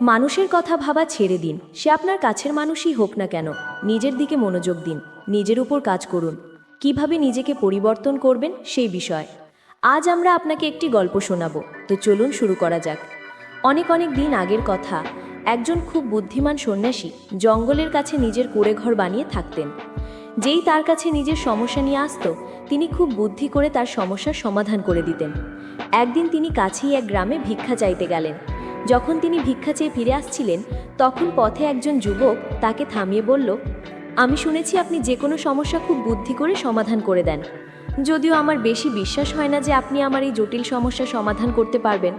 মানুষের কথা ভাবা ছেড়ে দিন। সে আপনার কাছের মানুষই হোক না কেন, নিজের দিকে মনোযোগ দিন, নিজের উপর কাজ করুন। কীভাবে নিজেকে পরিবর্তন করবেন, সেই বিষয়। আজ আমরা আপনাকে একটি গল্প শোনাবো, তো চলুন শুরু করা যাক। অনেক অনেক দিন আগের কথা, একজন খুব বুদ্ধিমান সন্ন্যাসী জঙ্গলের কাছে নিজের কুড়েঘর বানিয়ে থাকতেন। যেই তার কাছে নিজের সমস্যা নিয়ে আসত, তিনি খুব বুদ্ধি করে তার সমস্যার সমাধান করে দিতেন। একদিন তিনি কাছেই এক গ্রামে ভিক্ষা চাইতে গেলেন। যখন তিনি ভিক্ষা চেয়ে ফিরে আসছিলেন, তখন পথে একজন যুবক তাকে থামিয়ে বলল, আমি শুনেছি আপনি যে কোনো সমস্যা খুব বুদ্ধি করে সমাধান করে দেন। যদিও আমার বেশি বিশ্বাস হয় না যে আপনি আমার এই জটিল সমস্যা সমাধান করতে পারবেন।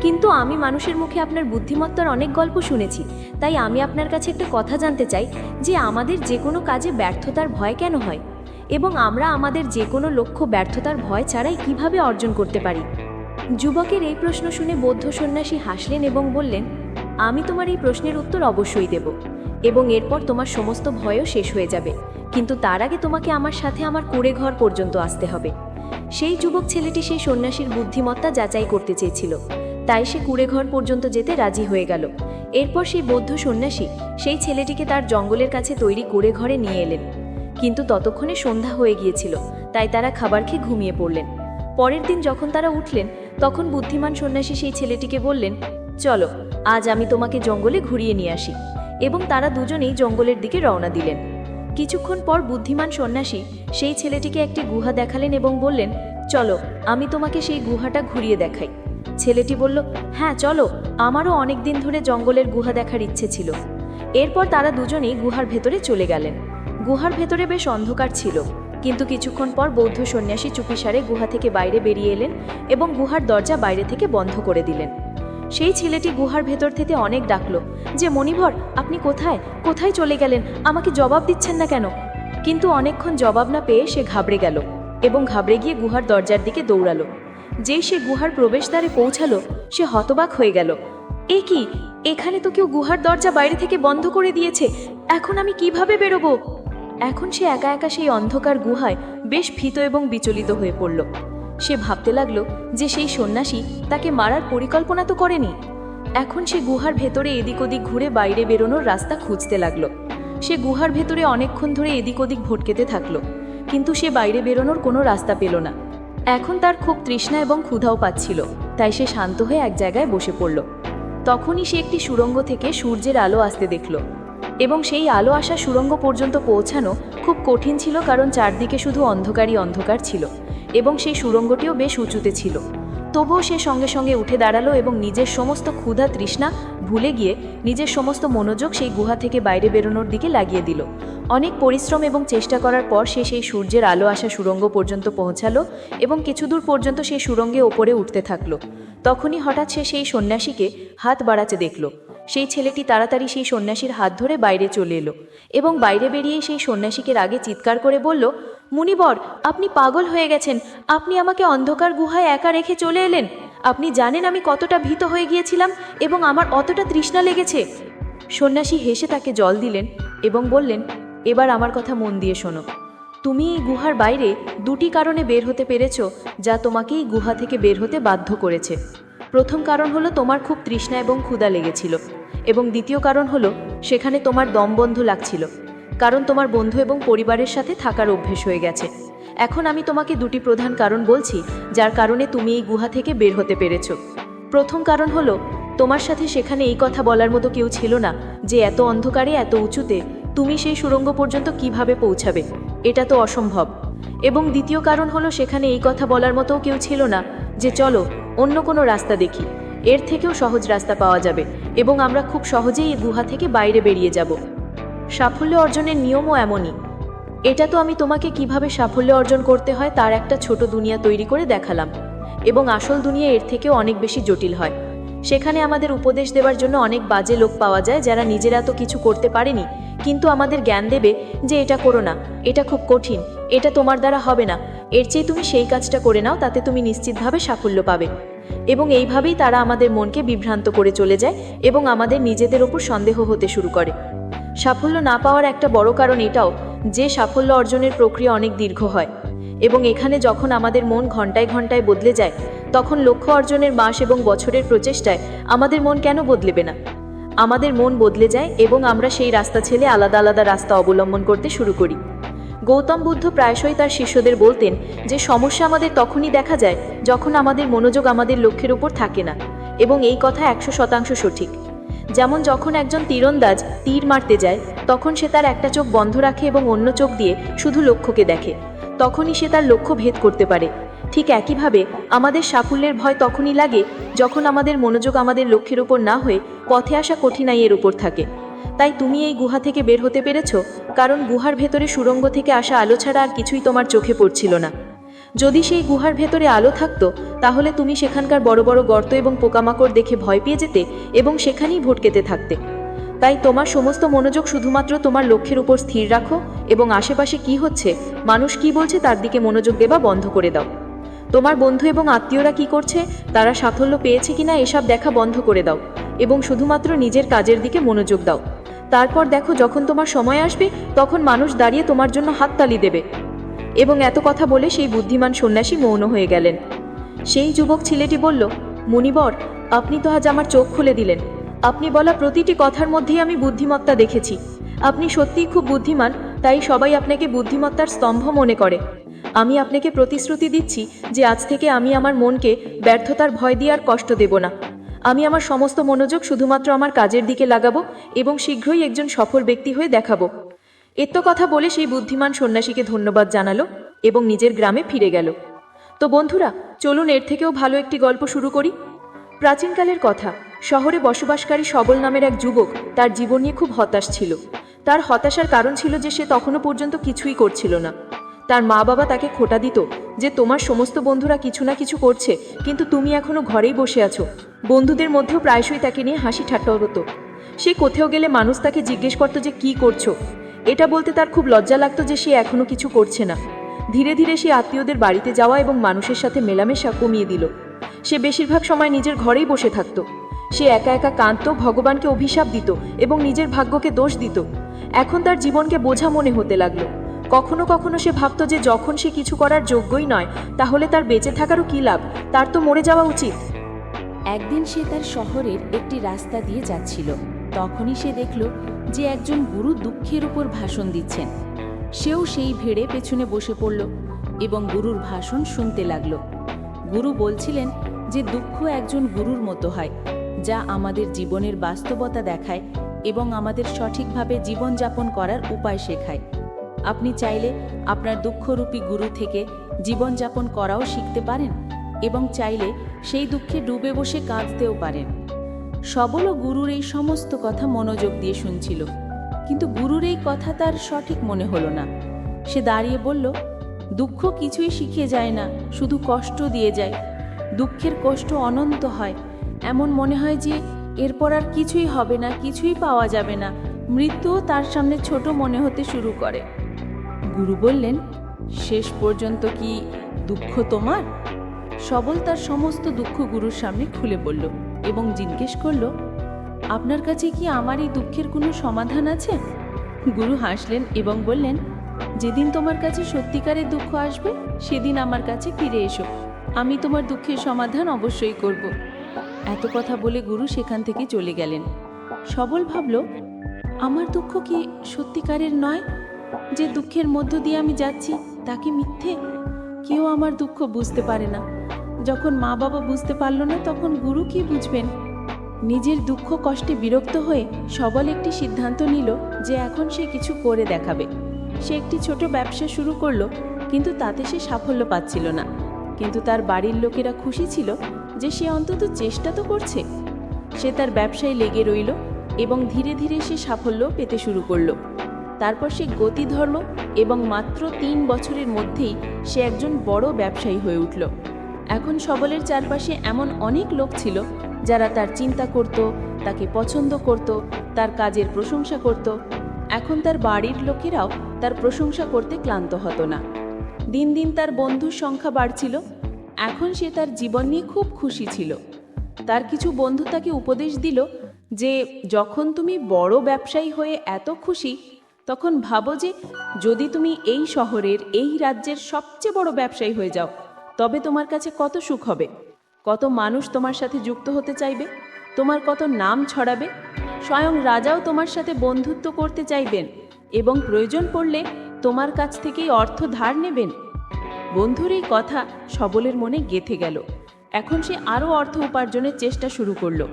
কিন্তু আমি মানুষের মুখে আপনার বুদ্ধিমত্তার অনেক গল্প শুনেছি, তাই আমি আপনার কাছে একটা কথা জানতে চাই যে আমাদের যে কোনো কাজে ব্যর্থতার ভয় কেন হয়? এবং আমরা আমাদের যে কোনো লক্ষ্য ব্যর্থতার ভয় ছাড়াই কীভাবে অর্জন করতে পারি? যুবকের এই প্রশ্ন শুনে বৌদ্ধ সন্ন্যাসী হাসলেন এবং বললেন, আমি তোমার এই প্রশ্নের উত্তর অবশ্যই দেব এবং এরপর তোমার সমস্ত ভয়ও শেষ হয়ে যাবে। কিন্তু তার আগে তোমাকে আমার সাথে আমার কুড়ে ঘর পর্যন্ত আসতে হবে। সেই যুবক ছেলেটি সেই সন্ন্যাসীর বুদ্ধিমত্তা যাচাই করতে চেয়েছিল। তাই সে কুড়ে ঘর পর্যন্ত যেতে রাজি হয়ে গেল। এরপর সেই বৌদ্ধ সন্ন্যাসী সেই ছেলেটিকে তার জঙ্গলের কাছে তৈরি কুড়ে ঘরে নিয়ে এলেন। কিন্তু ততক্ষণে সন্ধ্যা হয়ে গিয়েছিল, তাই তারা খাবার খেয়ে ঘুমিয়ে পড়লেন। পরের দিন যখন তারা উঠলেন তখন বুদ্ধিমান সন্ন্যাসী সেই ছেলেটিকে বললেন, চলো, আজ আমি তোমাকে জঙ্গলে ঘুরিয়ে নিয়ে আসি। এবং তারা দুজনেই জঙ্গলের দিকে রওনা দিলেন। কিছুক্ষণ পর বুদ্ধিমান সন্ন্যাসী সেই ছেলেটিকে একটি গুহা দেখালেন এবং বললেন, চলো, আমি তোমাকে সেই গুহাটা ঘুরিয়ে দেখাই। ছেলেটি বলল হ্যাঁ চলো, আমারও অনেক দিন ধরে জঙ্গলের গুহা দেখার ইচ্ছে ছিল। এরপর তারা দুজনেই গুহার ভেতরে চলে গেলেন। গুহার ভেতরে বেশ অন্ধকার ছিল। কিন্তু কিছুক্ষণ পর বৌদ্ধ সন্ন্যাসী চুপিসারে গুহা থেকে বাইরে বেরিয়ে এলেন এবং গুহার দরজা বাইরে থেকে বন্ধ করে দিলেন। সেই ছেলেটি গুহার ভেতর থেকে অনেক ডাকলো যে মণিভর আপনি কোথায়? কোথায় চলে গেলেন? আমাকে জবাব দিচ্ছেন না কেন? কিন্তু অনেকক্ষণ জবাব না পেয়ে সে ঘাবড়ে গেল এবং ঘাবড়ে গিয়ে গুহার দরজার দিকে দৌড়ালো। যেই সে গুহার প্রবেশদ্বারে পৌঁছালো, সে হতবাক হয়ে গেল। এ কি? এখানে তো কেউ গুহার দরজা বাইরে থেকে বন্ধ করে দিয়েছে। এখন আমি কীভাবে বেরোবো? এখন সে একা একা সেই অন্ধকার গুহায় বেশ ভীত এবং বিচলিত হয়ে পড়ল। সে ভাবতে লাগল যে সেই সন্ন্যাসী তাকে মারার পরিকল্পনা তো করেনি। এখন সে গুহার ভেতরে এদিক ওদিক ঘুরে বাইরে বেরোনোর রাস্তা খুঁজতে লাগল। সে গুহার ভেতরে অনেকক্ষণ ধরে এদিক ওদিক ভটকেতে থাকল, কিন্তু সে বাইরে বেরোনোর কোনো রাস্তা পেল না। এখন তার খুব তৃষ্ণা এবং ক্ষুধাও পাচ্ছিল, তাই সে শান্ত হয়ে এক জায়গায় বসে পড়ল। তখনই সে একটি সুড়ঙ্গ থেকে সূর্যের আলো আসতে দেখল। এবং সেই আলো আসা সুরঙ্গ পর্যন্ত পৌঁছানো খুব কঠিন ছিল কারণ চারদিকে শুধু অন্ধকারই অন্ধকার ছিল এবং সেই সুরঙ্গটিও বেশ উঁচুতে ছিল। তবুও সে সঙ্গে সঙ্গে উঠে দাঁড়াল এবং নিজের সমস্ত ক্ষুধা তৃষ্ণা ভুলে গিয়ে নিজের সমস্ত মনোযোগ সেই গুহা থেকে বাইরে বেরোনোর দিকে লাগিয়ে দিল। অনেক পরিশ্রম এবং চেষ্টা করার পর সে সেই সূর্যের আলো আসা সুরঙ্গ পর্যন্ত পৌঁছালো এবং কিছু দূর পর্যন্ত সেই সুরঙ্গে ওপরে উঠতে থাকল। তখনই হঠাৎ সে সেই সন্ন্যাসীকে হাত বাড়াতে দেখল। সেই ছেলেটি তাড়াতাড়ি সেই সন্ন্যাসীর হাত ধরে বাইরে চলে এলো এবং বাইরে বেরিয়ে সেই সন্ন্যাসীকে আগে চিৎকার করে বলল, মুনিবর, আপনি পাগল হয়ে গেছেন। আপনি আমাকে অন্ধকার গুহায় একা রেখে চলে এলেন। আপনি জানেন আমি কতটা ভীত হয়ে গিয়েছিলাম এবং আমার অতটা তৃষ্ণা লেগেছে সন্ন্যাসী হেসে তাকে জল দিলেন এবং বললেন, এবার আমার কথা মন দিয়ে শোনো। তুমি এই গুহার বাইরে দুটি কারণে বের হতে পেরেছ যা তোমাকে এই গুহা থেকে বের হতে বাধ্য করেছে। প্রথম কারণ হলো তোমার খুব তৃষ্ণা এবং ক্ষুধা লেগেছিল। এবং দ্বিতীয় কারণ হলো, সেখানে তোমার দম বন্ধ লাগছিল। কারণ তোমার বন্ধু এবং পরিবারের সাথে থাকার অভ্যেস হয়ে গেছে। এখন আমি তোমাকে দুটি প্রধান কারণ বলছি, যার কারণে তুমি এই গুহা থেকে বের হতে পেরেছ। প্রথম কারণ হলো, তোমার সাথে সেখানে এই কথা বলার মতো কেউ ছিল না, যে এত অন্ধকারে, এত উঁচুতে তুমি সেই সুড়ঙ্গ পর্যন্ত কীভাবে পৌঁছাবে? এটা তো অসম্ভব। এবং দ্বিতীয় কারণ হলো, সেখানে এই কথা বলার মতো কেউ ছিল না, যে চলো অন্য কোনো রাস্তা দেখি। এর থেকেও সহজ রাস্তা পাওয়া যাবে এবং আমরা খুব সহজেই এই গুহা থেকে বাইরে বেরিয়ে যাব। সাফল্য অর্জনের নিয়মও এমনই। এটা তো আমি তোমাকে কীভাবে সাফল্য অর্জন করতে হয় তার একটা ছোট দুনিয়া তৈরি করে দেখালাম। এবং আসল দুনিয়া এর থেকেও অনেক বেশি জটিল হয়। সেখানে আমাদের উপদেশ দেওয়ার জন্য অনেক বাজে লোক পাওয়া যায় যারা নিজেরা তো কিছু করতে পারেনি, কিন্তু আমাদের জ্ঞান দেবে যে এটা করো না, এটা খুব কঠিন, এটা তোমার দ্বারা হবে না। এর চেয়ে তুমি সেই কাজটা করে নাও, তাতে তুমি নিশ্চিতভাবে সাফল্য পাবে। এবং এইভাবেই তারা আমাদের মনকে বিভ্রান্ত করে চলে যায় এবং আমাদের নিজেদের ওপর সন্দেহ হতে শুরু করে। সাফল্য না পাওয়ার একটা বড় কারণ এটাও যে সাফল্য অর্জনের প্রক্রিয়া অনেক দীর্ঘ হয় এবং এখানে যখন আমাদের মন ঘন্টায় ঘন্টায় বদলে যায়, তখন লক্ষ্য অর্জনের মাস এবং বছরের প্রচেষ্টায় আমাদের মন কেন বদলেবে না? আমাদের মন বদলে যায় এবং আমরা সেই রাস্তা ছেড়ে আলাদা আলাদা রাস্তা অবলম্বন করতে শুরু করি। গৌতম বুদ্ধ প্রায়শই তার শিষ্যদের বলতেন, যে সমস্যা আমাদের তখনই দেখা যায় যখন আমাদের মনোযোগ আমাদের লক্ষ্যের উপর থাকে না, এবং এই কথা একশো শতাংশ সঠিক। যেমন যখন একজন তীরন্দাজ তীর মারতে যায়, তখন সে তার একটা চোখ বন্ধ রাখে এবং অন্য চোখ দিয়ে শুধু লক্ষ্যকে দেখে। তখনই সে তার লক্ষ্য ভেদ করতে পারে। ঠিক একইভাবে আমাদের সাফল্যের ভয় তখনই লাগে যখন আমাদের মনোযোগ আমাদের লক্ষ্যের উপর না হয়ে পথে আসা কঠিনাইয়ের উপর থাকে। তাই তুমি এই গুহা থেকে বের হতে পেরেছ? কারণ গুহার ভেতরে সুড়ঙ্গ থেকে আসা আলো ছাড়া আর কিছুই তোমার চোখে পড়ছিল না। যদি সেই গুহার ভেতরে আলো থাকতো, তাহলে তুমি সেখানকার বড় বড় গর্ত এবং পোকামাকড় দেখে ভয় পেয়ে যেতে এবং সেখানেই ভটকেতে থাকতে। তাই তোমার সমস্ত মনোযোগ শুধুমাত্র তোমার লক্ষ্যের উপর স্থির রাখো এবং আশেপাশে কি হচ্ছে, মানুষ কি বলছে তার দিকে মনোযোগ দেবা বন্ধ করে দাও। তোমার বন্ধু এবং আত্মীয়রা কি করছে, তারা সাফল্য পেয়েছে কিনা এসব দেখা বন্ধ করে দাও। এবং শুধুমাত্র নিজের কাজের দিকে মনোযোগ দাও। তারপর দেখো যখন তোমার সময় আসবে, তখন মানুষ দাঁড়িয়ে তোমার জন্য হাততালি দেবে। এবং এত কথা বলে সেই বুদ্ধিমান সন্ন্যাসী মৌন হয়ে গেলেন। সেই যুবক ছেলেটি বলল, মুনিবর, আপনি তো আজ আমার চোখ খুলে দিলেন। আপনি বলা প্রতিটি কথার মধ্যেই আমি বুদ্ধিমত্তা দেখেছি। আপনি সত্যিই খুব বুদ্ধিমান, তাই সবাই আপনাকে বুদ্ধিমত্তার স্তম্ভ মনে করে। আমি আপনাকে প্রতিশ্রুতি দিচ্ছি যে আজ থেকে আমি আমার মনকে ব্যর্থতার ভয় দিয়ে আর কষ্ট দেব না। আমি আমার সমস্ত মনোযোগ শুধুমাত্র আমার কাজের দিকে লাগাবো এবং শীঘ্রই একজন সফল ব্যক্তি হয়ে দেখাবো। এত কথা বলে সেই বুদ্ধিমান সন্ন্যাসীকে ধন্যবাদ জানালো এবং নিজের গ্রামে ফিরে গেল। তো বন্ধুরা, চলুন এর থেকেও ভালো একটি গল্প শুরু করি। প্রাচীনকালের কথা, শহরে বসবাসকারী সবল নামের এক যুবক তার জীবন নিয়ে খুব হতাশ ছিল। তার হতাশার কারণ ছিল যে সে তখনও পর্যন্ত কিছুই করছিল না। তার মা বাবা তাকে খোটা দিত যে তোমার সমস্ত বন্ধুরা কিছু না কিছু করছে, কিন্তু তুমি এখনও ঘরেই বসে আছো। বন্ধুদের মধ্যেও প্রায়শই তাকে নিয়ে হাসি ঠাট্টা হতো। সে কোথাও গেলে মানুষ তাকে জিজ্ঞেস করতো যে কি করছ? এটা বলতে তার খুব লজ্জা লাগতো যে সে এখনও কিছু করছে না। ধীরে ধীরে সে আত্মীয়দের বাড়িতে যাওয়া এবং মানুষের সাথে মেলামেশা কমিয়ে দিল। সে বেশিরভাগ সময় নিজের ঘরেই বসে থাকতো। সে একা একা কাঁদত, ভগবানকে অভিশাপ দিত এবং নিজের ভাগ্যকে দোষ দিত। এখন তার জীবনকে বোঝা মনে হতে লাগল। কখনো কখনো সে ভাবতো যে যখন সে কিছু করার যোগ্যই নয়, তাহলে তার বেঁচে থাকারও কী লাভ? তার তো মরে যাওয়া উচিত। একদিন সে তার শহরের একটি রাস্তা দিয়ে যাচ্ছিল। তখনই সে দেখল যে একজন গুরু দুঃখের উপর ভাষণ দিচ্ছেন। সেও সেই ভেড়ে পেছনে বসে পড়ল এবং গুরুর ভাষণ শুনতে লাগল। গুরু বলছিলেন যে দুঃখ একজন গুরুর মতো হয়, যা আমাদের জীবনের বাস্তবতা দেখায় এবং আমাদের সঠিকভাবে জীবনযাপন করার উপায় শেখায়। আপনি চাইলে আপনার দুঃখরূপী গুরু থেকে জীবনযাপন করাও শিখতে পারেন এবং চাইলে সেই দুঃখে ডুবে বসে কাঁদতেও পারেন। সবল গুরুর এই সমস্ত কথা মনোযোগ দিয়ে শুনছিল, কিন্তু গুরুর এই কথা তার সঠিক মনে হলো না। সে দাঁড়িয়ে বলল, দুঃখ কিছুই শিখে যায় না, শুধু কষ্ট দিয়ে যায়। দুঃখের কষ্ট অনন্ত হয়। এমন মনে হয় যে এরপর আর কিছুই হবে না, কিছুই পাওয়া যাবে না। মৃত্যুও তার সামনে ছোট মনে হতে শুরু করে। গুরু বললেন, শেষ পর্যন্ত কি দুঃখ তোমার? সবল তার সমস্ত দুঃখ গুরুর সামনে খুলে বলল এবং জিজ্ঞেস করল, আপনার কাছে কি আমার এই দুঃখের কোনো সমাধান আছে? গুরু হাসলেন এবং বললেন, যেদিন তোমার কাছে সত্যিকারের দুঃখ আসবে, সেদিন আমার কাছে ফিরে এসো। আমি তোমার দুঃখের সমাধান অবশ্যই করব। এত কথা বলে গুরু সেখান থেকে চলে গেলেন। সবল ভাবল, আমার দুঃখ কি সত্যিকারের নয়? যে দুঃখের মধ্য দিয়ে আমি যাচ্ছি, তা কি মিথ্যে? কেউ আমার দুঃখ বুঝতে পারে না। যখন মা বাবা বুঝতে পারল না, তখন গুরু কি বুঝবেন? নিজের দুঃখ কষ্টে বিরক্ত হয়ে সবল একটি সিদ্ধান্ত নিল যে এখন সে কিছু করে দেখাবে। সে একটি ছোট ব্যবসা শুরু করল, কিন্তু তাতে সে সাফল্য পাচ্ছিল না। কিন্তু তার বাড়ির লোকেরা খুশি ছিল যে সে অন্তত চেষ্টা তো করছে। সে তার ব্যবসায় লেগে রইল এবং ধীরে ধীরে সে সাফল্য পেতে শুরু করল। তারপর সে গতি ধরল এবং মাত্র তিন বছরের মধ্যেই সে একজন বড় ব্যবসায়ী হয়ে উঠল। এখন সবলের চারপাশে এমন অনেক লোক ছিল যারা তার চিন্তা করত, তাকে পছন্দ করত, তার কাজের প্রশংসা করত। এখন তার বাড়ির লোকেরাও তার প্রশংসা করতে ক্লান্ত হতো না। দিন দিন তার বন্ধুর সংখ্যা বাড়ছিল। এখন সে তার জীবন নিয়ে খুব খুশি ছিল। তার কিছু বন্ধু তাকে উপদেশ দিল যে, যখন তুমি বড় ব্যবসায়ী হয়ে এত খুশি তখন ভাবো যে যদি তুমি এই শহরের, এই রাজ্যের সবচেয়ে বড় ব্যবসায়ী হয়ে যাও, তবে তোমার কাছে কত সুখ হবে? কত মানুষ তোমার সাথে যুক্ত হতে চাইবে? তোমার কত নাম ছড়াবে? স্বয়ং রাজাও তোমার সাথে বন্ধুত্ব করতে চাইবেন এবং প্রয়োজন পড়লে তোমার কাছ থেকেই অর্থ ধার নেবেন? বন্ধুর এই কথা সবলের মনে গেথে গেল। এখন সে আরও অর্থ উপার্জনের চেষ্টা শুরু করল।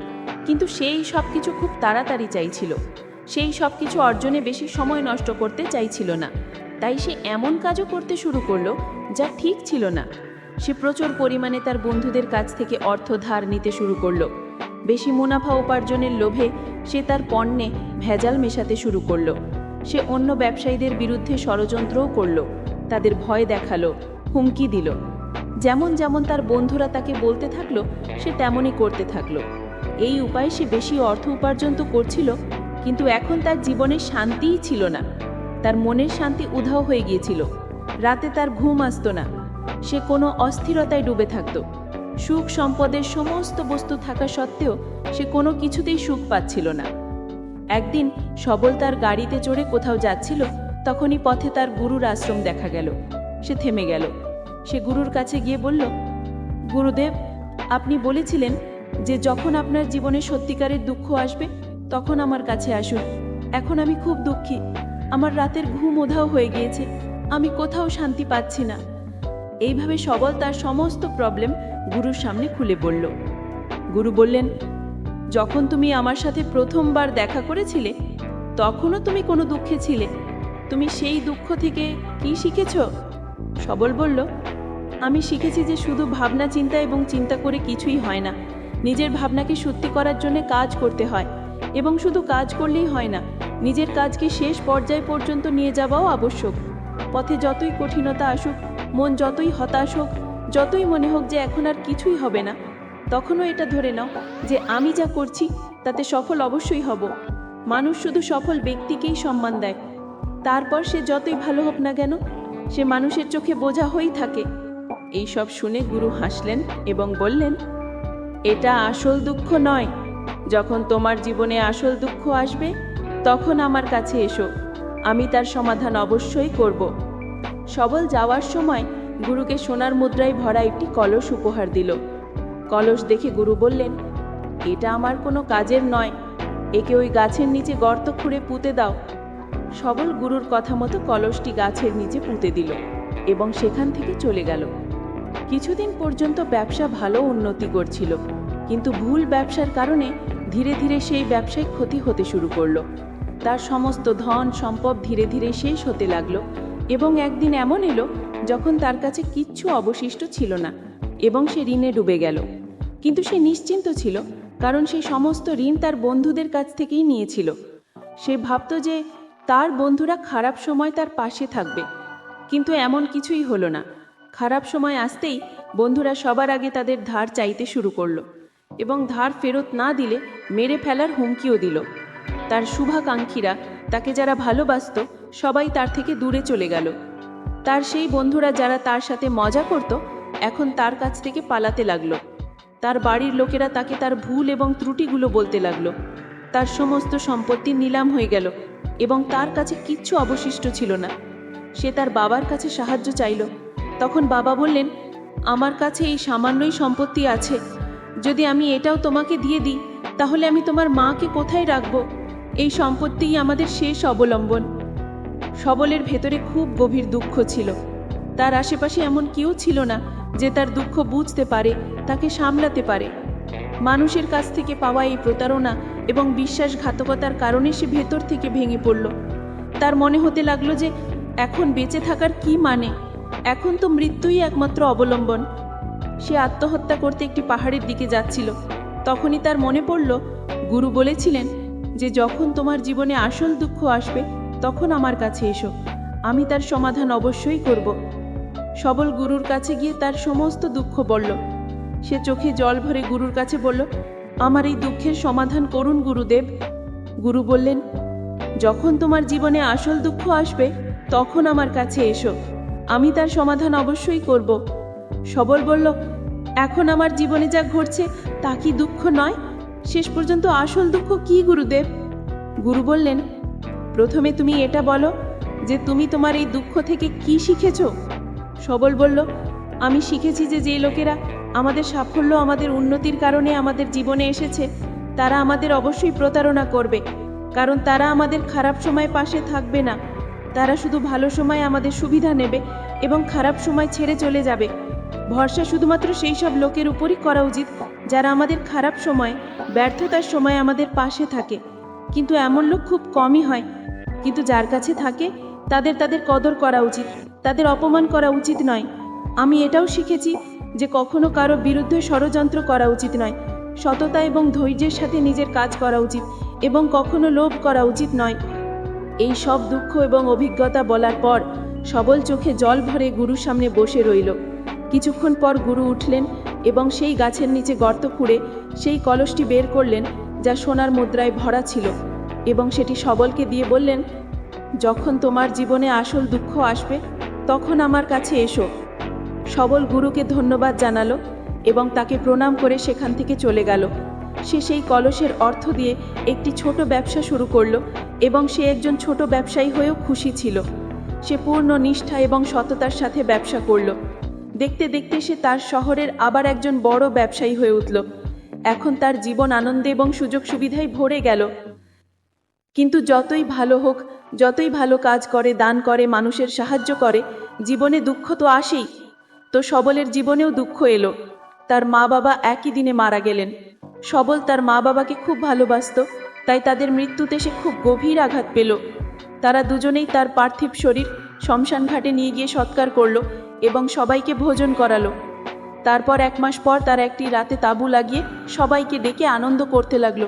কিন্তু সেই সব কিছু খুব তাড়াতাড়ি চাইছিল। সেই সব কিছু অর্জনে বেশি সময় নষ্ট করতে চাইছিল না। তাই সে এমন কাজও করতে শুরু করল যা ঠিক ছিল না। সে প্রচুর পরিমাণে তার বন্ধুদের কাছ থেকে অর্থ ধার নিতে শুরু করল। বেশি মুনাফা উপার্জনের লোভে সে তার পণ্যে ভেজাল মেশাতে শুরু করল। সে অন্য ব্যবসায়ীদের বিরুদ্ধে ষড়যন্ত্রও করল। তাদের ভয় দেখাল, হুমকি দিল। যেমন যেমন তার বন্ধুরা তাকে বলতে থাকল, সে তেমনই করতে থাকল। এই উপায়ে সে বেশি অর্থ উপার্জন তো করছিল কিন্তু এখন তার জীবনে শান্তিই ছিল না। তার মনের শান্তি উধাও হয়ে গিয়েছিল। রাতে তার ঘুম আসতো না। সে কোনো অস্থিরতায় ডুবে থাকতো। সুখ সম্পদের সমস্ত বস্তু থাকা সত্ত্বেও সে কোনো কিছুতেই সুখ পাচ্ছিল না। একদিন সবল তার গাড়িতে চড়ে কোথাও যাচ্ছিল, তখনই পথে তার গুরুর আশ্রম দেখা গেল। সে থেমে গেল। সে গুরুর কাছে গিয়ে বলল, গুরুদেব, আপনি বলেছিলেন যে যখন আপনার জীবনে সত্যিকারের দুঃখ আসবে তখন আমার কাছে আসুন। এখন আমি খুব দুঃখী। আমার রাতের ঘুম ওধাও হয়ে গিয়েছে। আমি কোথাও শান্তি পাচ্ছি না। এইভাবে সবল তার সমস্ত প্রবলেম গুরুর সামনে খুলে বলল। গুরু বললেন, যখন তুমি আমার সাথে প্রথমবার দেখা করেছিলে, তখনও তুমি কোনো দুঃখে ছিলে। তুমি সেই দুঃখ থেকে কি শিখেছ? সবল বলল, আমি শিখেছি যে শুধু ভাবনা, চিন্তা এবং চিন্তা করে কিছুই হয় না। নিজের ভাবনাকে সত্যি করার জন্য কাজ করতে হয়। এবং শুধু কাজ করলেই হয় না, নিজের কাজকে শেষ পর্যায় পর্যন্ত নিয়ে যাওয়াও আবশ্যক। পথে যতই কঠিনতা আসুক, মন যতই হতাশ হোক, যতই মনে হোক যে এখন আর কিছুই হবে না, তখনও এটা ধরে নাও যে আমি যা করছি, তাতে সফল অবশ্যই হব। মানুষ শুধু সফল ব্যক্তিকেই সম্মান দেয়। তারপর সে যতই ভালো হোক না কেন, সে মানুষের চোখে বোঝা হয়েই থাকে। এই সব শুনে গুরু হাসলেন এবং বললেন, এটা আসল দুঃখ নয় যখন তোমার জীবনে আসল দুঃখ আসবে, তখন আমার কাছে এসো। আমি তার সমাধান অবশ্যই করব। সবল যাওয়ার সময় গুরুকে সোনার মুদ্রায় ভরা একটি কলস উপহার দিল। কলস দেখে গুরু বললেন, এটা আমার কোনো কাজের নয়। একে ওই গাছের নিচে গর্ত খুঁড়ে পুঁতে দাও। সবল গুরুর কথা মতো কলসটি গাছের নিচে পুঁতে দিল এবং সেখান থেকে চলে গেল। কিছুদিন পর্যন্ত ব্যবসা ভালো উন্নতি করছিল। কিন্তু ভুল ব্যবসার কারণে ধীরে ধীরে সেই ব্যবসায় ক্ষতি হতে শুরু করল। তার সমস্ত ধন সম্পদ ধীরে ধীরে শেষ হতে লাগল এবং একদিন এমন এলো যখন তার কাছে কিচ্ছু অবশিষ্ট ছিল না এবং সে ঋণে ডুবে গেল। কিন্তু সে নিশ্চিন্ত ছিল, কারণ সে সমস্ত ঋণ তার বন্ধুদের কাছ থেকেই নিয়েছিল। সে ভাবতো যে তার বন্ধুরা খারাপ সময় তার পাশে থাকবে। কিন্তু এমন কিছুই হলো না। খারাপ সময় আসতেই বন্ধুরা সবার আগে তাদের ধার চাইতে শুরু করল। এবং ধার ফেরত না দিলে মেরে ফেলার হুমকিও দিল। তার শুভাকাঙ্ক্ষীরা, তাকে যারা ভালোবাসত, সবাই তার থেকে দূরে চলে গেল। তার সেই বন্ধুরা যারা তার সাথে মজা করত, এখন তার কাছ থেকে পালাতে লাগল। তার বাড়ির লোকেরা তাকে তার ভুল এবং ত্রুটিগুলো বলতে লাগল। তার সমস্ত সম্পত্তি নিলাম হয়ে গেল এবং তার কাছে কিচ্ছু অবশিষ্ট ছিল না। সে তার বাবার কাছে সাহায্য চাইল। তখন বাবা বললেন, আমার কাছে এই সামান্যই সম্পত্তি আছে। যদি আমি এটাও তোমাকে দিয়ে দিই, তাহলে আমি তোমার মাকে কোথায় রাখব? এই সম্পত্তিই আমাদের শেষ অবলম্বন। সবলের ভেতরে খুব গভীর দুঃখ ছিল। তার আশেপাশে এমন কেউ ছিল না যে তার দুঃখ বুঝতে পারে, তাকে সামলাতে পারে। মানুষের কাছ থেকে পাওয়া এই প্রতারণা এবং বিশ্বাসঘাতকতার কারণে সে ভেতর থেকে ভেঙে পড়ল। তার মনে হতে লাগল যে, এখন বেঁচে থাকার কি মানে? এখন তো মৃত্যুই একমাত্র অবলম্বন। সে আত্মহত্যা করতে একটি পাহাড়ের দিকে যাচ্ছিল। তখনই তার মনে পড়ল, গুরু বলেছিলেন যে যখন তোমার জীবনে আসল দুঃখ আসবে, তখন আমার কাছে এসো। আমি তার সমাধান অবশ্যই করব। সবল গুরুর কাছে গিয়ে তার সমস্ত দুঃখ বলল। সে চোখে জল ভরে গুরুর কাছে বলল, আমার এই দুঃখের সমাধান করুন গুরুদেব। গুরু বললেন, যখন তোমার জীবনে আসল দুঃখ আসবে, তখন আমার কাছে এসো। আমি তার সমাধান অবশ্যই করব। সবল বলল, এখন আমার জীবনে যা ঘটছে তা কি দুঃখ নয়? শেষ পর্যন্ত আসল দুঃখ কি, গুরুদেব? গুরু বললেন, প্রথমে তুমি এটা বলো যে তুমি তোমার এই দুঃখ থেকে কি শিখেছো? সবল বলল, আমি শিখেছি যে যে লোকেরা আমাদের সাফল্য, আমাদের উন্নতির কারণে আমাদের জীবনে এসেছে, তারা আমাদের অবশ্যই প্রতারণা করবে, কারণ তারা আমাদের খারাপ সময় পাশে থাকবে না। তারা শুধু ভালো সময় আমাদের সুবিধা নেবে এবং খারাপ সময় ছেড়ে চলে যাবে। ভরসা শুধুমাত্র সেই সব লোকের উপরই করা উচিত যারা আমাদের খারাপ সময়, ব্যর্থতার সময় আমাদের পাশে থাকে। কিন্তু এমন লোক খুব কমই হয়। কিন্তু যার কাছে থাকে, তাদের তাদের কদর করা উচিত, তাদের অপমান করা উচিত নয়। আমি এটাও শিখেছি যে কখনো কারও বিরুদ্ধে ষড়যন্ত্র করা উচিত নয়। সততা এবং ধৈর্যের সাথে নিজের কাজ করা উচিত এবং কখনো লোভ করা উচিত নয়। এই সব দুঃখ এবং অভিজ্ঞতা বলার পর সবল চোখে জল ভরে গুরুর সামনে বসে রইল। কিছুক্ষণ পর গুরু উঠলেন এবং সেই গাছের নিচে গর্ত খুঁড়ে সেই কলসটি বের করলেন যা সোনার মুদ্রায় ভরা ছিল এবং সেটি সবলকে দিয়ে বললেন, যখন তোমার জীবনে আসল দুঃখ আসবে, তখন আমার কাছে এসো। সবল গুরুকে ধন্যবাদ জানালো এবং তাকে প্রণাম করে সেখান থেকে চলে গেল। সে সেই কলসের অর্থ দিয়ে একটি ছোট ব্যবসা শুরু করল এবং সে একজন ছোট ব্যবসায়ী হয়েও খুশি ছিল। সে পূর্ণ নিষ্ঠা এবং সততার সাথে ব্যবসা করল। দেখতে দেখতে সে তার শহরের আবার একজন বড় ব্যবসায়ী হয়ে উঠল। এখন তার জীবন আনন্দে এবং সুযোগ সুবিধায় ভরে গেল। কিন্তু যতই ভালো হোক, যতই ভালো কাজ করে, দান করে, মানুষের সাহায্য করে, জীবনে দুঃখ তো আসেই। তো সবলের জীবনেও দুঃখ এলো। তার মা বাবা একই দিনে মারা গেলেন। সবল তার মা বাবাকে খুব ভালোবাসতো, তাই তাদের মৃত্যুতে সে খুব গভীর আঘাত পেল। তারা দুজনেই তার পার্থিব শরীর শ্মশান ঘাটে নিয়ে গিয়ে সৎকার করল। এবং সবাইকে ভোজন করালো। তারপর এক মাস পর তারা একটি রাতে তাঁবু লাগিয়ে সবাইকে ডেকে আনন্দ করতে লাগল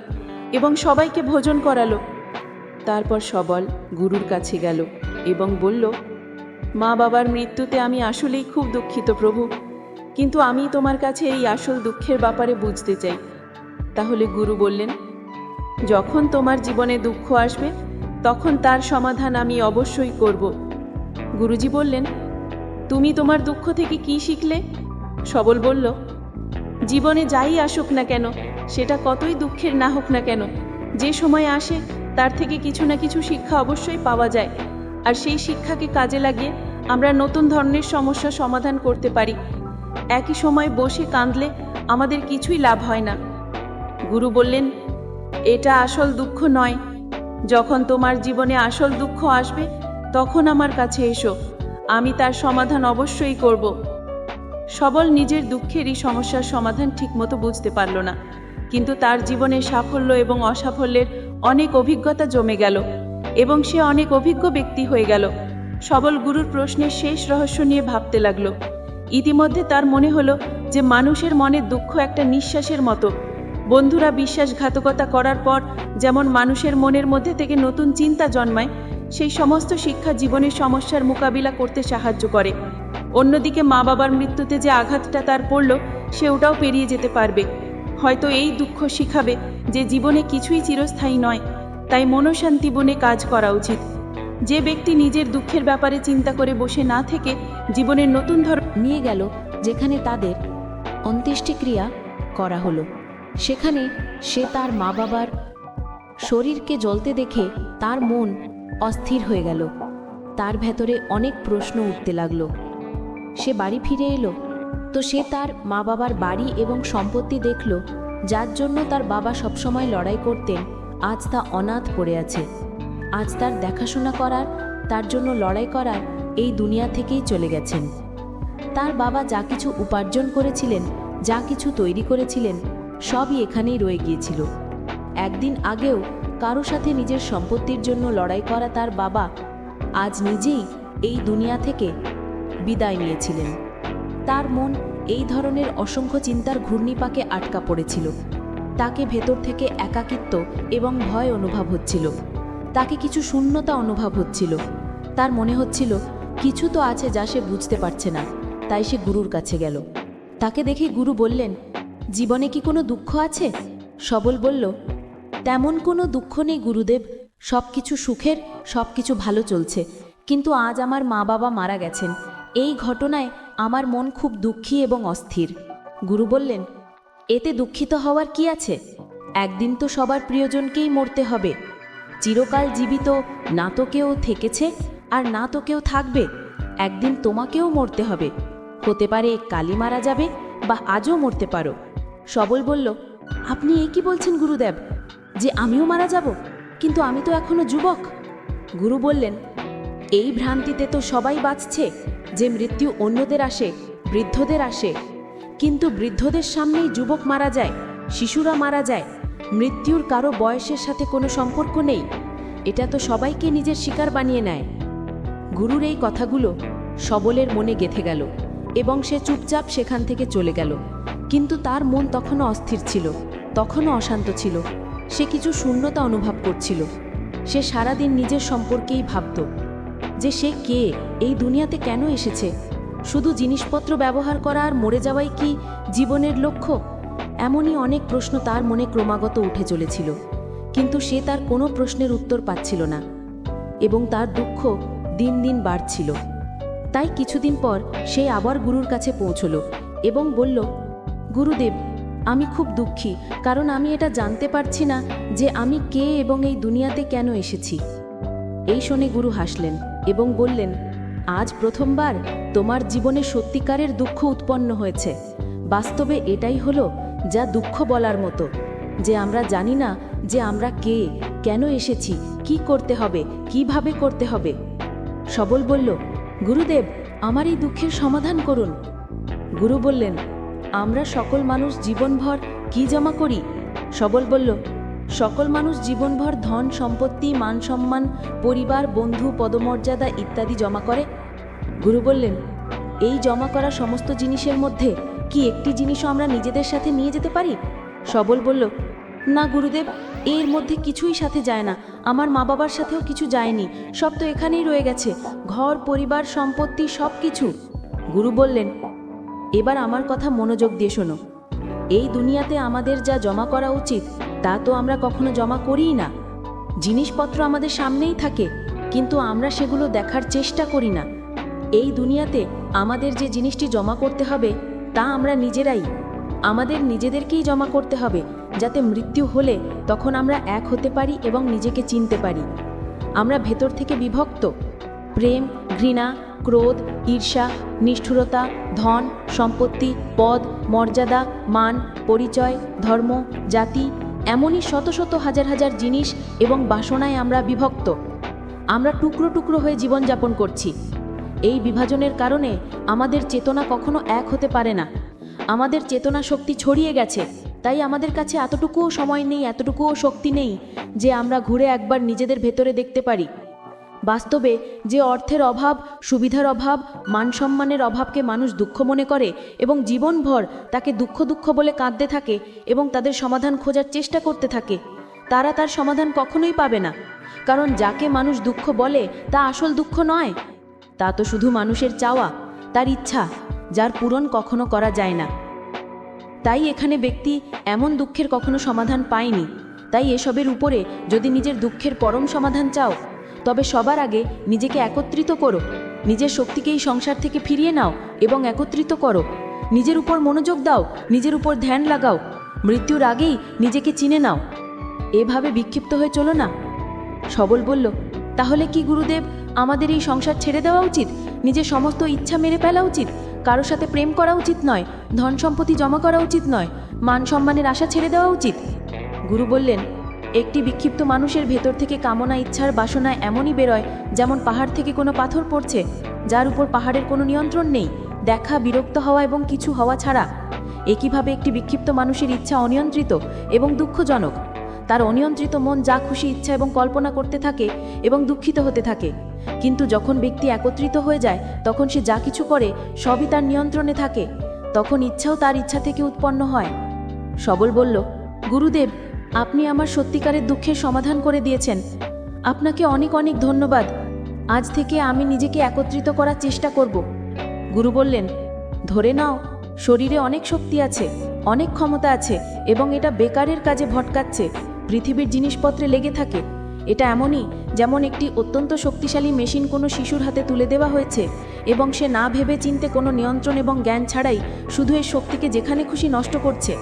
এবং সবাইকে ভোজন করালো। তারপর সবল গুরুর কাছে গেল এবং বলল, মা বাবার মৃত্যুতে আমি আসলেই খুব দুঃখিত প্রভু, কিন্তু আমি তোমার কাছে এই আসল দুঃখের ব্যাপারে বুঝতে চাই। তাহলে গুরু বললেন, যখন তোমার জীবনে দুঃখ আসবে, তখন তার সমাধান আমি অবশ্যই করব। গুরুজি বললেন তুমি তোমার দুঃখ থেকে কি শিখলে? সবল বলল, জীবনে যাই আসুক না কেন, সেটা কতই দুঃখের না হোক না কেন, যে সময় আসে, তার থেকে কিছু না কিছু শিক্ষা অবশ্যই পাওয়া যায়। আর সেই শিক্ষাকে কাজে লাগিয়ে আমরা নতুন ধরনের সমস্যা সমাধান করতে পারি। একই সময় বসে কাঁদলে আমাদের কিছুই লাভ হয় না। গুরু বললেন, এটা আসল দুঃখ নয়। যখন তোমার জীবনে আসল দুঃখ আসবে, তখন আমার কাছে এসো। আমি তার সমাধান অবশ্যই করব। সবল নিজের দুঃখেরই সমস্যার সমাধান ঠিকমতো বুঝতে পারল না। কিন্তু তার জীবনে সাফল্য এবং অসাফল্যের অনেক অভিজ্ঞতা জমে গেল এবং সে অনেক অভিজ্ঞ ব্যক্তি হয়ে গেল। সবল গুরুর প্রশ্নের শেষ রহস্য নিয়ে ভাবতে লাগল। ইতিমধ্যে তার মনে হলো যে মানুষের মনে দুঃখ একটা নিঃশ্বাসের মতো। বন্ধুরা বিশ্বাসঘাতকতা করার পর যেমন মানুষের মনের মধ্যে থেকে নতুন চিন্তা জন্মায় সেই সমস্ত শিক্ষা জীবনের সমস্যার মোকাবিলা করতে সাহায্য করে। অন্যদিকে মা বাবার মৃত্যুতে যে আঘাতটা তার পড়ল সে ওটাও পেরিয়ে যেতে পারবে। হয়তো এই দুঃখ শিখাবে যে জীবনে কিছুই চিরস্থায়ী নয়, তাই মনশান্তি বনে কাজ করা উচিত। যে ব্যক্তি নিজের দুঃখের ব্যাপারে চিন্তা করে বসে না থেকে জীবনের নতুন ধর নিয়ে গেল, যেখানে তাদের অন্ত্যেষ্টিক্রিয়া করা হলো। সেখানে সে তার মা বাবার শরীরকে জ্বলতে দেখে তার মন অস্থির হয়ে গেল। তার ভেতরে অনেক প্রশ্ন উঠতে লাগল। সে বাড়ি ফিরে এলো। তো সে তার মা বাবার বাড়ি এবং সম্পত্তি দেখল, যার জন্য তার বাবা সবসময় লড়াই করতেন, আজ তা অনাথ পড়ে আছে। আজ তার দেখাশোনা করার, তার জন্য লড়াই করার এই দুনিয়া থেকেই চলে গেছেন। তার বাবা যা কিছু উপার্জন করেছিলেন, যা কিছু তৈরি করেছিলেন, সবই এখানেই রয়ে গিয়েছিল। একদিন আগেও কারও সাথে নিজের সম্পত্তির জন্য লড়াই করা তার বাবা আজ নিজেই এই দুনিয়া থেকে বিদায় নিয়েছিলেন। তার মন এই ধরনের অসংখ্য চিন্তার ঘূর্ণিপাকে আটকা পড়েছিল। তাকে ভেতর থেকে একাকিত্ব এবং ভয় অনুভব হচ্ছিল। তাকে কিছু শূন্যতা অনুভব হচ্ছিল। তার মনে হচ্ছিল, কিছু তো আছে যা সে বুঝতে পারছে না, তাই সে গুরুর কাছে গেল। তাকে দেখে গুরু বললেন, জীবনে কি কোনো দুঃখ আছে? সবল বলল তেমন কোনো দুঃখ নেই গুরুদেব সব কিছু সুখের সব কিছু ভালো চলছে। কিন্তু আজ আমার মা বাবা মারা গেছেন। এই ঘটনায় আমার মন খুব দুঃখী এবং অস্থির। গুরু বললেন, এতে দুঃখিত হওয়ার কি আছে? একদিন তো সবার প্রিয়জনকেই মরতে হবে। চিরকাল জীবিত না তো কেউ থেকেছে আর না তো কেউ থাকবে। একদিন তোমাকেও মরতে হবে। হতে পারে কালি মারা যাবে বা আজও মরতে পারো। সবল বলল, আপনি এই কি বলছেন গুরুদেব? যে আমিও মারা যাব, কিন্তু আমি তো এখনও যুবক। গুরু বললেন, এই ভ্রান্তিতে তো সবাই বাঁচছে, যে মৃত্যু অন্যদের আসে, বৃদ্ধদের আসে। কিন্তু বৃদ্ধদের সামনেই যুবক মারা যায়, শিশুরা মারা যায়, মৃত্যুর কারও বয়সের সাথে কোনো সম্পর্ক নেই। এটা তো সবাইকে নিজের শিকার বানিয়ে নেয়। গুরুর এই কথাগুলো সবলের মনে গেথে গেল এবং সে চুপচাপ সেখান থেকে চলে গেল। কিন্তু তার মন তখনও অস্থির ছিল, তখনও অশান্ত ছিল। সে কিছু শূন্যতা অনুভব করছিল। সে সারাদিন নিজের সম্পর্কেই ভাবত যে সে কে, এই দুনিয়াতে কেন এসেছে? শুধু জিনিসপত্র ব্যবহার করা আর মরে যাওয়াই কি জীবনের লক্ষ্য? এমনই অনেক প্রশ্ন তার মনে ক্রমাগত উঠে চলেছিল। কিন্তু সে তার কোনো প্রশ্নের উত্তর পাচ্ছিল না এবং তার দুঃখ দিন দিন বাড়ছিল। তাই কিছুদিন পর সে আবার গুরুর কাছে পৌঁছল এবং বলল, গুরুদেব আমি খুব দুঃখী, কারণ আমি এটা জানতে পারছি না যে আমি কে এবং এই দুনিয়াতে কেন এসেছি। এই শুনে গুরু হাসলেন এবং বললেন, আজ প্রথমবার তোমার জীবনে সত্যিকারের দুঃখ উৎপন্ন হয়েছে। বাস্তবে এটাই হলো যা দুঃখ বলার মতো, যে আমরা জানি না যে আমরা কে, কেন এসেছি, কি করতে হবে, কীভাবে করতে হবে। সবল বলল, গুরুদেব, আমার এই দুঃখের সমাধান করুন। গুরু বললেন আমরা সকল মানুষ জীবনভর কি জমা করি? সবল বলল, সকল মানুষ জীবনভর ধন, সম্পত্তি, মান সম্মান, পরিবার, বন্ধু, পদমর্যাদা ইত্যাদি জমা করে? গুরু বললেন, এই জমা করা সমস্ত জিনিসের মধ্যে কি একটি জিনিসও আমরা নিজেদের সাথে নিয়ে যেতে পারি? সবল বলল, না গুরুদেব, এর মধ্যে কিছুই সাথে যায় না। আমার মা বাবার সাথেও কিছু যায়নি। সব তো এখানেই রয়ে গেছে। ঘর, পরিবার, সম্পত্তি সব কিছু গুরু বললেন এবার আমার কথা মনোযোগ দিয়ে শোনো। এই দুনিয়াতে আমাদের যা জমা করা উচিত, তা তো আমরা কখনো জমা করিই না। জিনিসপত্র আমাদের সামনেই থাকে, কিন্তু আমরা সেগুলো দেখার চেষ্টা করি না। এই দুনিয়াতে আমাদের যে জিনিসটি জমা করতে হবে, তা আমরা নিজেরাই, আমাদের নিজেদেরকেই জমা করতে হবে, যাতে মৃত্যু হলে তখন আমরা এক হতে পারি এবং নিজেকে চিনতে পারি। আমরা ভেতর থেকে বিভক্ত। প্রেম, ঘৃণা ক্রোধ, ঈর্ষা, নিষ্ঠুরতা, ধন, সম্পত্তি, পদ, মর্যাদা, মান, পরিচয়, ধর্ম, জাতি এমনই শত শত হাজার হাজার জিনিস এবং বাসনায় আমরা বিভক্ত। আমরা টুকরো টুকরো হয়ে জীবনযাপন করছি। এই বিভাজনের কারণে আমাদের চেতনা কখনো এক হতে পারে না। আমাদের চেতনা শক্তি ছড়িয়ে গেছে, তাই আমাদের কাছে এতটুকুও সময় নেই, এতটুকুও শক্তি নেই যে আমরা ঘুরে একবার নিজেদের ভেতরে দেখতে পারি। বাস্তবে যে অর্থের অভাব, সুবিধার অভাব মান সম্মানের অভাবকে মানুষ দুঃখ মনে করে এবং জীবনভর তাকে দুঃখ দুঃখ বলে কাঁদতে থাকে এবং তাদের সমাধান খোঁজার চেষ্টা করতে থাকে, তারা তার সমাধান কখনোই পাবে না। কারণ যাকে মানুষ দুঃখ বলে, তা আসল দুঃখ নয়। তা তো শুধু মানুষের চাওয়া, তার ইচ্ছা, যার পূরণ কখনো করা যায় না। তাই এখানে ব্যক্তি এমন দুঃখের কখনো সমাধান পায়নি। তাই এসবের উপরে যদি নিজের দুঃখের পরম সমাধান চাও তবে সবার আগে নিজেকে একত্রিত করো। নিজের শক্তিকে এই সংসার থেকে ফিরিয়ে নাও এবং একত্রিত করো। নিজের উপর মনোযোগ দাও, নিজের উপর ধ্যান লাগাও। মৃত্যুর আগেই নিজেকে চিনে নাও। এভাবে বিক্ষিপ্ত হয়ে চলো না। সবল বলল, তাহলে কি গুরুদেব, আমাদের এই সংসার ছেড়ে দেওয়া উচিত? নিজের সমস্ত ইচ্ছা মেরে ফেলা উচিত? কারোর সাথে প্রেম করা উচিত নয়, ধন সম্পত্তি জমা করা উচিত নয়, মান সম্মানের আশা ছেড়ে দেওয়া উচিত? গুরু বললেন একটি বিক্ষিপ্ত মানুষের ভেতর থেকে কামনা, ইচ্ছার বাসনা এমনই বেরোয় যেমন পাহাড় থেকে কোনো পাথর পড়ছে, যার উপর পাহাড়ের কোনো নিয়ন্ত্রণ নেই, দেখা বিরক্ত হওয়া এবং কিছু হওয়া ছাড়া। একইভাবে একটি বিক্ষিপ্ত মানুষের ইচ্ছা অনিয়ন্ত্রিত এবং দুঃখজনক। তার অনিয়ন্ত্রিত মন যা খুশি, ইচ্ছা এবং কল্পনা করতে থাকে এবং দুঃখিত হতে থাকে। কিন্তু যখন ব্যক্তি একত্রিত হয়ে যায়, তখন সে যা কিছু করে, সবই তার নিয়ন্ত্রণে থাকে। তখন ইচ্ছাও তার ইচ্ছা থেকে উৎপন্ন হয়। সবল বলল, গুরুদেব আপনি আমার সত্যিকারের দুঃখের সমাধান করে দিয়েছেন। আপনাকে অনেক অনেক ধন্যবাদ। আজ থেকে আমি নিজেকে একত্রিত করার চেষ্টা করব। গুরু বললেন, ধরে নাও, শরীরে অনেক শক্তি আছে, অনেক ক্ষমতা আছে এবং এটা বেকারের কাজে ভটকাচ্ছে। পৃথিবীর জিনিসপত্রে লেগে থাকে। এটা এমনই যেমন একটি অত্যন্ত শক্তিশালী মেশিন কোনো শিশুর হাতে তুলে দেওয়া হয়েছে এবং সে না ভেবে চিনতে কোনো নিয়ন্ত্রণ এবং জ্ঞান ছাড়াই শুধু এই শক্তিকে যেখানে খুশি নষ্ট করছে।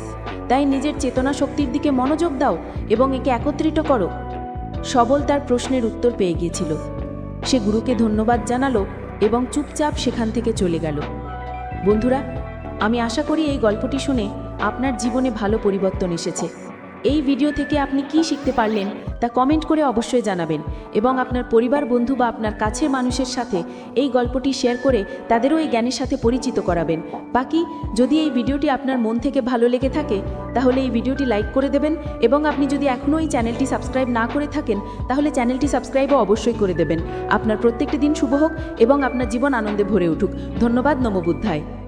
তাই নিজের চেতনা শক্তির দিকে মনোযোগ দাও এবং একে একত্রিত করো। সবল তার প্রশ্নের উত্তর পেয়ে গিয়েছিল। সে গুরুকে ধন্যবাদ জানালো এবং চুপচাপ সেখান থেকে চলে গেল। বন্ধুরা, আমি আশা করি এই গল্পটি শুনে আপনার জীবনে ভালো পরিবর্তন এসেছে। এই ভিডিও থেকে আপনি কি শিখতে পারলেন? তা কমেন্ট করে অবশ্যই জানাবেন এবং আপনার পরিবার, বন্ধু বা আপনার কাছের মানুষের সাথে এই গল্পটি শেয়ার করে তাদেরও এই জ্ঞানের সাথে পরিচিত করাবেন। বাকি, যদি এই ভিডিওটি আপনার মন থেকে ভালো লেগে থাকে, তাহলে এই ভিডিওটি লাইক করে দেবেন এবং আপনি যদি এখনও এই চ্যানেলটি সাবস্ক্রাইব না করে থাকেন, তাহলে চ্যানেলটি সাবস্ক্রাইবও অবশ্যই করে দেবেন। আপনার প্রত্যেকটি দিন শুভ হোক এবং আপনার জীবন আনন্দে ভরে উঠুক। ধন্যবাদ, নমবুদ্ধায়।